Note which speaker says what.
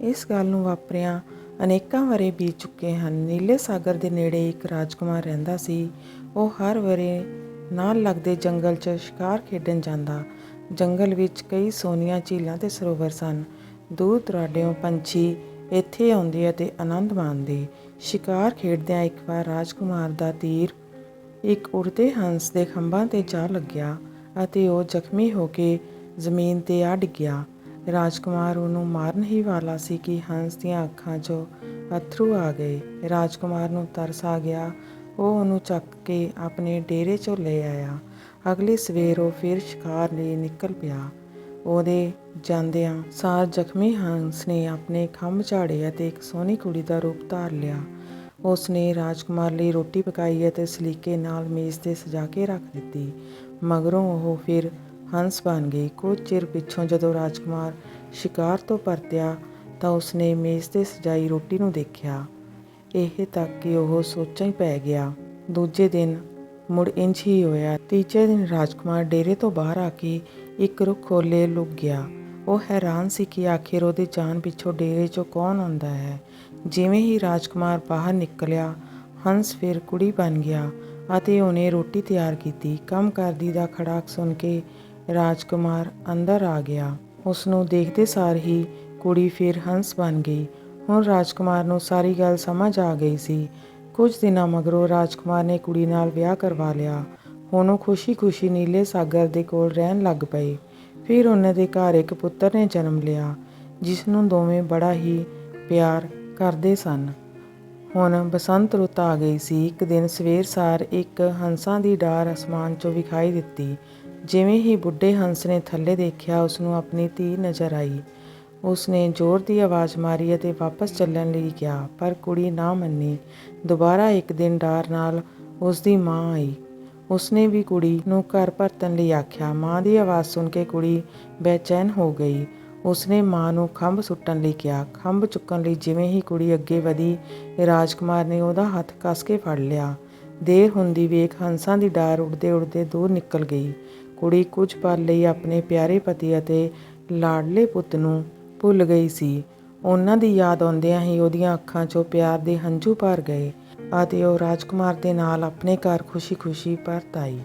Speaker 1: ਇਸ ਗੱਲ ਨੂੰ ਵਾਪਰਿਆਂ, ਅਨੇਕਾਂ ਵਰੇ ਬੀਤ ਚੁੱਕੇ ਹਨ। ਨੀਲੇ ਸਾਗਰ ਦੇ ਨੇੜੇ ਇੱਕ ਰਾਜਕੁਮਾਰ ਰਹਿੰਦਾ ਸੀ। ਉਹ ਹਰ ਵਰੇ ਨਾਲ ਲੱਗਦੇ ਜੰਗਲ 'ਚ ਸ਼ਿਕਾਰ ਖੇਡਣ ਜਾਂਦਾ। ਜੰਗਲ ਵਿੱਚ ਕਈ ਸੋਹਣੀਆਂ ਝੀਲਾਂ ਤੇ ਸਰੋਵਰ ਸਨ। ਦੂਰ ਦਰਾਡਿਓਂ ਪੰਛੀ ਇੱਥੇ ਆਉਂਦੇ ਅਤੇ ਆਨੰਦ ਮਾਣਦੇ। ਸ਼ਿਕਾਰ ਖੇਡਦਿਆਂ ਇੱਕ ਵਾਰ ਰਾਜਕੁਮਾਰ ਦਾ ਤੀਰ ਇੱਕ ਉੜਦੇ ਹੰਸ ਦੇ ਖੰਭਾਂ ਤੇ ਜਾ ਲੱਗਿਆ ਅਤੇ ਉਹ ਜ਼ਖਮੀ ਹੋ ਕੇ ਜ਼ਮੀਨ ਤੇ ਆ ਡਿੱਗਿਆ। ਰਾਜਕੁਮਾਰ ਉਹਨੂੰ ਮਾਰਨ ਹੀ ਵਾਲਾ ਸੀ ਕਿ ਹੰਸ ਦੀਆਂ ਅੱਖਾਂ 'ਚੋਂ ਅਥਰੂ ਆ ਗਏ। ਰਾਜਕੁਮਾਰ ਨੂੰ ਤਰਸ ਆ ਗਿਆ। ਉਹ ਉਹਨੂੰ ਚੱਕ ਕੇ ਆਪਣੇ ਡੇਰੇ 'ਚੋਂ ਲੈ ਆਇਆ। ਅਗਲੀ ਸਵੇਰ ਉਹ ਫਿਰ ਸ਼ਿਕਾਰ ਲਈ ਨਿਕਲ ਪਿਆ। ਉਹਦੇ ਜਾਂਦਿਆਂ ਸਾਰ ਜ਼ਖਮੀ ਹੰਸ ਨੇ ਆਪਣੇ ਖੰਭ ਝਾੜੇ ਅਤੇ ਇੱਕ ਸੋਹਣੀ ਕੁੜੀ ਦਾ ਰੂਪ ਧਾਰ ਲਿਆ। ਉਸ ਨੇ ਰਾਜਕੁਮਾਰ ਲਈ ਰੋਟੀ ਪਕਾਈ ਅਤੇ ਸਲੀਕੇ ਨਾਲ ਮੇਜ਼ ਤੇ ਸਜਾ ਕੇ ਰੱਖ ਦਿੱਤੀ। ਮਗਰੋਂ ਉਹ ਫਿਰ ਹੰਸ ਬਣ ਗਈ। ਕੁਝ ਚਿਰ ਪਿੱਛੋਂ ਜਦੋਂ ਰਾਜਕੁਮਾਰ ਸ਼ਿਕਾਰ ਤੋਂ ਪਰਤਿਆ ਤਾਂ ਉਸਨੇ ਮੇਜ਼ ਤੇ ਸਜਾਈ ਰੋਟੀ ਨੂੰ ਦੇਖਿਆ। ਇਹ ਤੱਕ ਕਿ ਉਹ ਸੋਚਾਂ ਹੀ ਪੈ ਗਿਆ। ਦੂਜੇ ਦਿਨ ਮੁੜ ਇੰਝ ਹੀ ਹੋਇਆ। ਤੀਜੇ ਦਿਨ ਰਾਜਕੁਮਾਰ ਡੇਰੇ ਤੋਂ ਬਾਹਰ ਆ ਕੇ ਇੱਕ ਰੁੱਖ ਖੋਲੇ ਲੁਕ ਗਿਆ। ਉਹ ਹੈਰਾਨ ਸੀ ਕਿ ਆਖਿਰ ਉਹਦੇ ਜਾਨ ਪਿੱਛੋਂ ਡੇਰੇ 'ਚੋਂ ਕੌਣ ਆਉਂਦਾ ਹੈ। ਜਿਵੇਂ ਹੀ ਰਾਜਕੁਮਾਰ ਬਾਹਰ ਨਿਕਲਿਆ, ਹੰਸ ਫਿਰ ਕੁੜੀ ਬਣ ਗਿਆ ਅਤੇ ਉਹਨੇ ਰੋਟੀ ਤਿਆਰ ਕੀਤੀ। ਕੰਮ ਕਰਦੀ ਦਾ ਖੜਾਕ ਸੁਣ ਕੇ ਰਾਜਕੁਮਾਰ ਅੰਦਰ ਆ ਗਿਆ। ਉਸ ਨੂੰ ਦੇਖਦੇ ਸਾਰ ਹੀ ਕੁੜੀ ਫਿਰ ਹੰਸ ਬਣ ਗਈ। ਹੁਣ ਰਾਜਕੁਮਾਰ ਨੂੰ ਸਾਰੀ ਗੱਲ ਸਮਝ ਆ ਗਈ ਸੀ। ਕੁਝ ਦਿਨਾਂ ਮਗਰੋਂ ਰਾਜਕੁਮਾਰ ਨੇ ਕੁੜੀ ਨਾਲ ਵਿਆਹ ਕਰਵਾ ਲਿਆ। ਹੁਣ ਉਹ ਖੁਸ਼ੀ-ਖੁਸ਼ੀ ਨੀਲੇ ਸਾਗਰ ਦੇ ਕੋਲ ਰਹਿਣ ਲੱਗ ਪਏ ਫਿਰ ਉਹਨਾਂ ਦੇ ਘਰ ਇੱਕ ਪੁੱਤਰ ਨੇ ਜਨਮ ਲਿਆ, ਜਿਸ ਨੂੰ ਦੋਵੇਂ ਬੜਾ ਹੀ ਪਿਆਰ ਕਰਦੇ ਸਨ। ਹੁਣ ਬਸੰਤ ਰੁੱਤ ਆ ਗਈ ਸੀ। ਇੱਕ ਦਿਨ ਸਵੇਰ ਸਾਰ ਇੱਕ ਹੰਸਾਂ ਦੀ ਡਾਰ ਅਸਮਾਨ 'ਚੋਂ ਵਿਖਾਈ ਦਿੱਤੀ। ਜਿਵੇਂ ਹੀ ਬੁੱਢੇ ਹੰਸ ਨੇ ਥੱਲੇ ਦੇਖਿਆ ਉਸ ਨੂੰ ਆਪਣੀ ਧੀ ਨਜ਼ਰ ਆਈ। ਉਸ ਨੇ ਜ਼ੋਰ ਦੀ ਆਵਾਜ਼ ਮਾਰੀ ਅਤੇ ਵਾਪਸ ਚੱਲਣ ਲਈ ਕਿਹਾ, ਪਰ ਕੁੜੀ ਨਾ ਮੰਨੀ। ਦੁਬਾਰਾ ਇੱਕ ਦਿਨ ਡਾਰ ਨਾਲ ਉਸ ਦੀ ਮਾਂ ਆਈ। ਉਸਨੇ ਵੀ ਕੁੜੀ ਨੂੰ ਘਰ ਪਰਤਣ ਲਈ ਆਖਿਆ। ਮਾਂ ਦੀ ਆਵਾਜ਼ ਸੁਣ ਕੇ ਕੁੜੀ ਬੇਚੈਨ ਹੋ ਗਈ। ਉਸਨੇ ਮਾਂ ਨੂੰ ਖੰਭ ਸੁੱਟਣ ਲਈ ਕਿਹਾ। ਖੰਭ ਚੁੱਕਣ ਲਈ ਜਿਵੇਂ ਹੀ ਕੁੜੀ ਅੱਗੇ ਵਧੀ, ਰਾਜਕੁਮਾਰ ਨੇ ਉਹਦਾ ਹੱਥ ਕੱਸ ਕੇ ਫੜ ਲਿਆ। ਦੇਰ ਹੁੰਦੀ ਵੇਖ ਹੰਸਾਂ ਦੀ ਡਾਰ ਉੜਦੇ ਉੱਡਦੇ ਦੂਰ ਨਿਕਲ ਗਈ। ਕੁੜੀ ਕੁਝ ਪਲ ਲਈ ਆਪਣੇ ਪਿਆਰੇ ਪਤੀ ਅਤੇ ਲਾਡਲੇ ਪੁੱਤ ਨੂੰ ਭੁੱਲ ਗਈ ਸੀ। ਉਹਨਾਂ ਦੀ ਯਾਦ ਆਉਂਦਿਆਂ ਹੀ ਉਹਦੀਆਂ ਅੱਖਾਂ 'ਚੋਂ ਪਿਆਰ ਦੇ ਹੰਝੂ ਭਰ ਗਏ ਅਤੇ ਉਹ ਰਾਜਕੁਮਾਰ ਦੇ ਨਾਲ ਆਪਣੇ ਘਰ ਖੁਸ਼ੀ-ਖੁਸ਼ੀ ਪਰਤ ਆਈ।